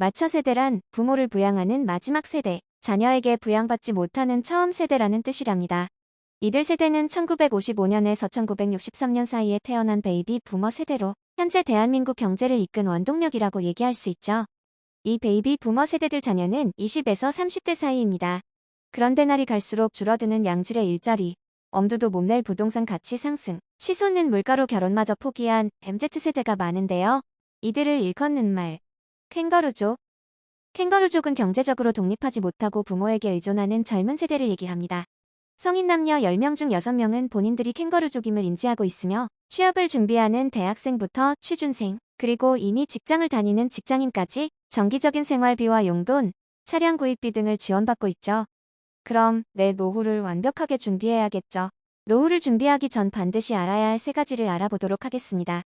마처 세대란 부모를 부양하는 마지막 세대, 자녀에게 부양받지 못하는 처음 세대라는 뜻이랍니다. 이들 세대는 1955년에서 1963년 사이에 태어난 베이비 부머 세대로 현재 대한민국 경제를 이끈 원동력이라고 얘기할 수 있죠. 이 베이비 부머 세대들 자녀는 20에서 30대 사이입니다. 그런데 날이 갈수록 줄어드는 양질의 일자리, 엄두도 못 낼 부동산 가치 상승, 치솟는 물가로 결혼마저 포기한 MZ세대가 많은데요. 이들을 일컫는 말, 캥거루족. 캥거루족은 경제적으로 독립하지 못하고 부모에게 의존하는 젊은 세대를 얘기합니다. 성인 남녀 10명 중 6명은 본인들이 캥거루족임을 인지하고 있으며 취업을 준비하는 대학생부터 취준생, 그리고 이미 직장을 다니는 직장인까지 정기적인 생활비와 용돈, 차량 구입비 등을 지원받고 있죠. 그럼 내 노후를 완벽하게 준비해야겠죠. 노후를 준비하기 전 반드시 알아야 할 세 가지를 알아보도록 하겠습니다.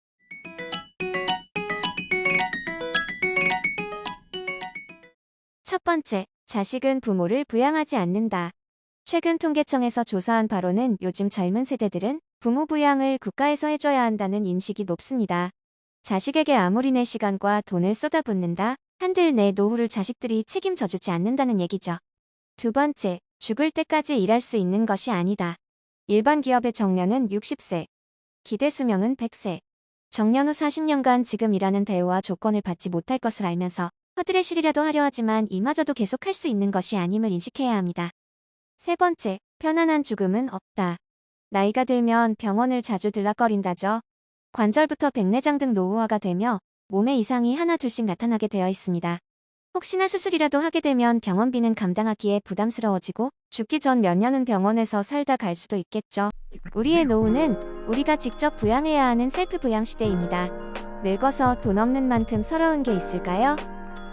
첫 번째, 자식은 부모를 부양하지 않는다. 최근 통계청에서 조사한 바로는 요즘 젊은 세대들은 부모 부양을 국가에서 해줘야 한다는 인식이 높습니다. 자식에게 아무리 내 시간과 돈을 쏟아붓는다 한들 내 노후를 자식들이 책임져주지 않는다는 얘기죠. 두 번째, 죽을 때까지 일할 수 있는 것이 아니다. 일반 기업의 정년은 60세, 기대 수명은 100세. 정년 후 40년간 지금 일하는 대우와 조건을 받지 못할 것을 알면서 허들의 실이라도 하려 하지만 이마저도 계속할 수 있는 것이 아님을 인식해야 합니다. 세 번째, 편안한 죽음은 없다. 나이가 들면 병원을 자주 들락거린다죠. 관절부터 백내장 등 노후화가 되며 몸에 이상이 하나 둘씩 나타나게 되어 있습니다. 혹시나 수술이라도 하게 되면 병원비는 감당하기에 부담스러워지고 죽기 전 몇 년은 병원에서 살다 갈 수도 있겠죠. 우리의 노후는 우리가 직접 부양해야 하는 셀프 부양 시대입니다. 늙어서 돈 없는 만큼 서러운 게 있을까요?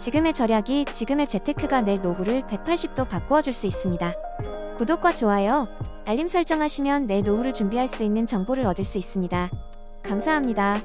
지금의 절약이 지금의 재테크가 내 노후를 180도 바꾸어 줄 수 있습니다. 구독과 좋아요, 알림 설정하시면 내 노후를 준비할 수 있는 정보를 얻을 수 있습니다. 감사합니다.